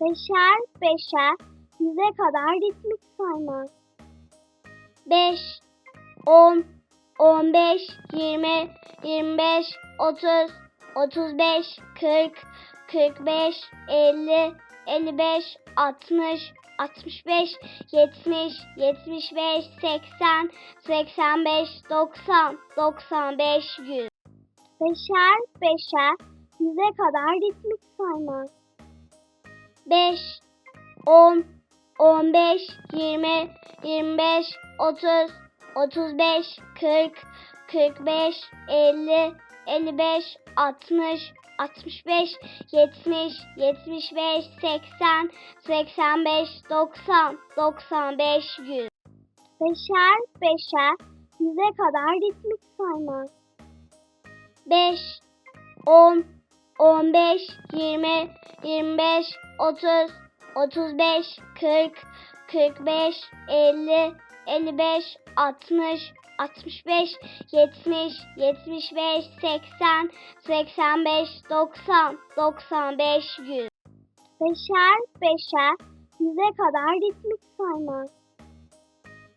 Beşer beşer yüze kadar ritmik saymak. Beş, on, on beş, yirmi, yirmi beş, otuz, otuz beş, kırk, kırk beş, elli, elli beş, altmış, altmış beş, yetmiş, yetmiş beş, seksen, seksen beş, doksan, doksan beş, yüz. Beşer beşer yüze kadar ritmik saymak. 5, 10, 15, 20, 25, 30, 35, 40, 45, 50, 55, 60, 65, 70, 75, 80, 85, 90, 95, 100. Beşer beşer yüze kadar ritmik saymak. 5, 10, on beş, yirmi, yirmi beş, otuz, otuz beş, kırk, kırk beş, elli, elli beş, altmış, altmış beş, yetmiş, yetmiş beş, seksen, seksen beş, doksan, doksan beş, yüz. Beşer beşer yüze kadar ritmik saymak.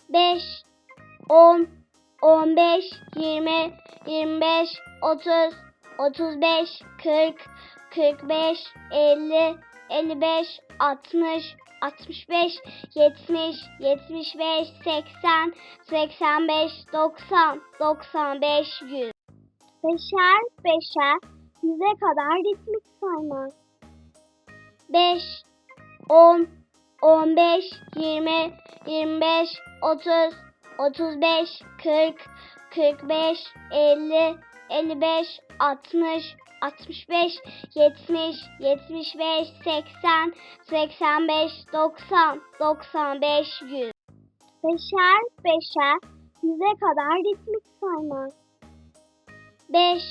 Beş, on, on beş, yirmi, yirmi beş, otuz, otuz beş, kırk, kırk beş, elli, elli beş, altmış, altmış beş, yetmiş, yetmiş beş, seksen, seksen beş, doksan, doksan beş, yüz. Beşer beşer yüze kadar ritmik saymak. Beş, on, on beş, yirmi, yirmi beş, otuz, otuz beş, kırk, kırk beş, elli, elli beş, altmış, altmış beş, yetmiş, yetmiş beş, seksen, seksen beş, doksan, doksan beş, yüz. Beşer beşer yüze kadar ritmik saymak. Beş,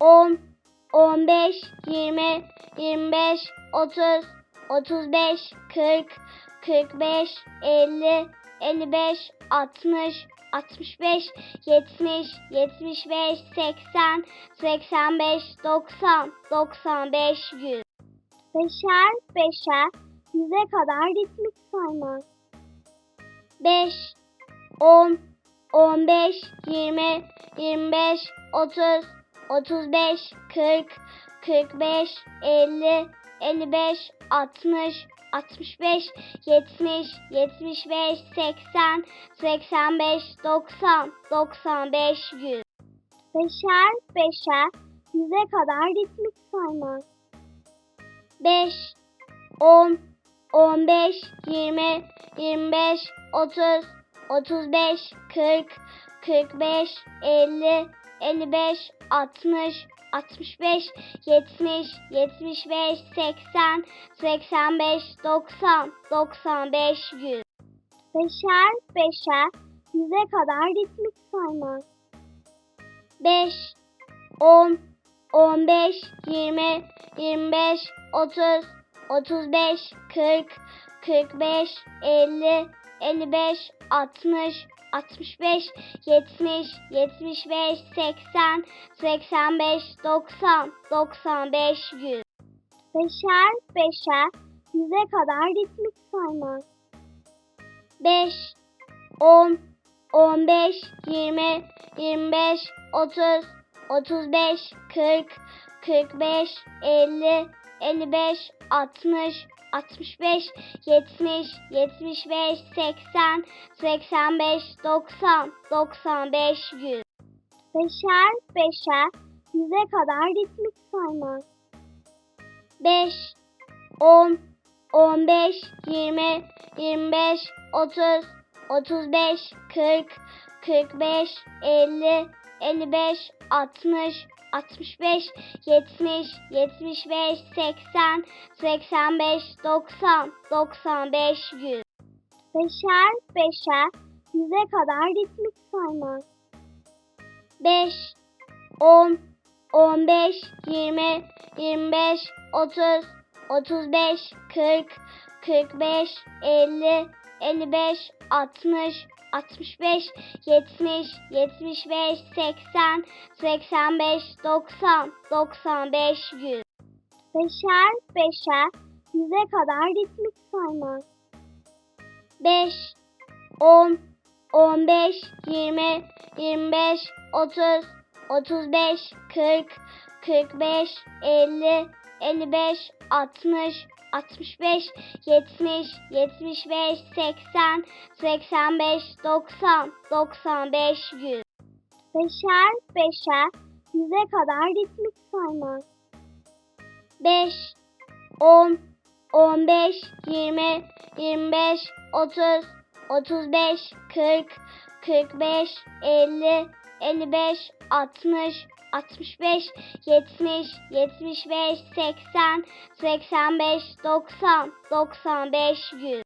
on, on beş, yirmi, yirmi beş, otuz, otuz beş, kırk, kırk beş, elli, elli beş, altmış, altmış beş, yetmiş, yetmiş beş, seksen, seksen beş, doksan, doksan beş, yüz. Beşer beşer yüze kadar ritmik saymak. Beş, on, on beş, yirmi, yirmi beş, otuz, otuz beş, kırk, kırk beş, elli, elli beş, altmış, altmış beş, yetmiş, yetmiş beş, seksen, seksen beş, doksan, doksan beş, yüz. Beşer beşer yüze kadar ritmik saymak. Beş, on, on beş, yirmi, yirmi beş, otuz, otuz beş, kırk, kırk beş, elli, elli beş, altmış, altmış beş, yetmiş, yetmiş beş, seksen, seksen beş, doksan, doksan beş, yüz. Beşer beşer yüze kadar ritmik saymak. Beş, on, on beş, yirmi, yirmi beş, otuz, otuz beş, kırk, kırk beş, elli, elli beş, altmış, altmış beş, yetmiş, yetmiş beş, seksen, seksen beş, doksan, doksan beş, yüz. Beşer beşer yüze kadar ritmik saymak. Beş, on, on beş, yirmi, yirmi beş, otuz, otuz beş, kırk, kırk beş, elli, elli beş, altmış, altmış beş, yetmiş, yetmiş beş, seksen, seksen beş, doksan, doksan beş, yüz. Beşer beşer yüze kadar ritmik saymak. Beş, on, on beş, yirmi, yirmi beş, otuz, otuz beş, kırk, kırk beş, elli, elli beş, altmış, altmış beş, yetmiş, yetmiş beş, seksen, seksen beş, doksan, doksan beş, yüz. Beşer beşer yüze kadar ritmik saymak. Beş, on, on beş, yirmi, yirmi beş, otuz, otuz beş, kırk, kırk beş, elli, elli beş, altmış, altmış beş, yetmiş, yetmiş beş, seksen, seksen beş, doksan, doksan beş, yüz. Beşer beşer yüze kadar ritmik saymak. 5 10 15 20 25 30 35 40 45 50 55 60 65 70 75 80 85 90 95 100 Beşer beşer yüze kadar ritmik saymak. 5 10 15 20 25 30 35 40 45 50 55 60 65 70 75 80 85 90 95 100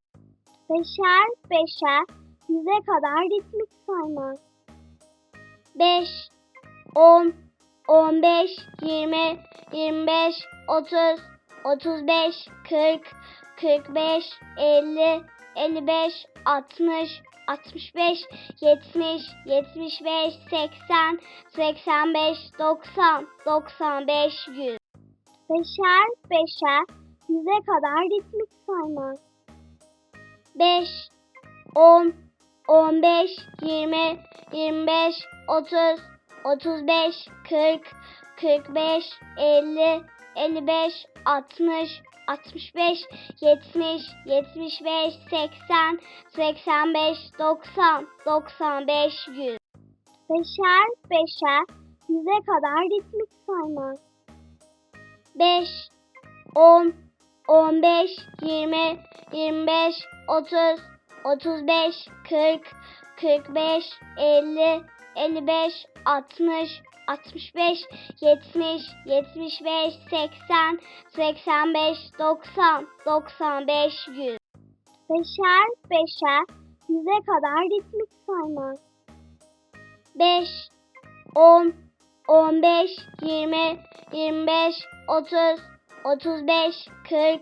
Beşer beşer yüze kadar ritmik saymak. 5 10 15 20 25 30 35 40 45 50 55 60 65 70 75 80 85 90 95 100 Beşer beşer yüze kadar ritmik saymak. 5 10 15 20 25 30 35 40 45 50 55 60 65 70 75 80 85 90 95 100 Beşer beşer yüze kadar ritmik saymak. 5 10 15 20 25 30 35 40 45 50 55 60 65 70 75 80 85 90 95 100 Beşer beşer yüze kadar ritmik saymak. 5 10 15 20 25 30 35 40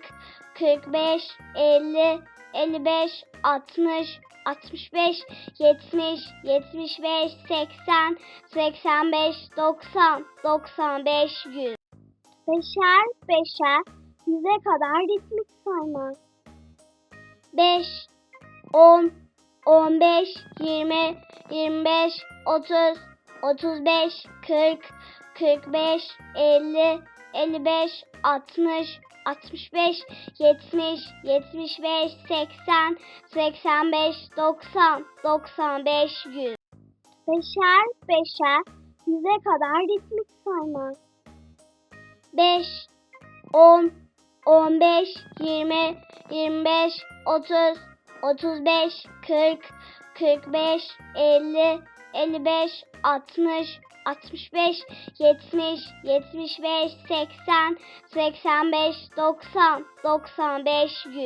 45 50 55 60 65 70 75 80 85 90 95 100 Beşer beşer yüze kadar ritmik saymak. 5 10 15 20 25 30 35 40 45 50 55 60 65 70 75 80 85 90 95 100 Beşer beşer yüze kadar ritmik saymak. 5 10 15 20 25 30 35 40 45 50 55 60 65 70 75 80 85 90 95 100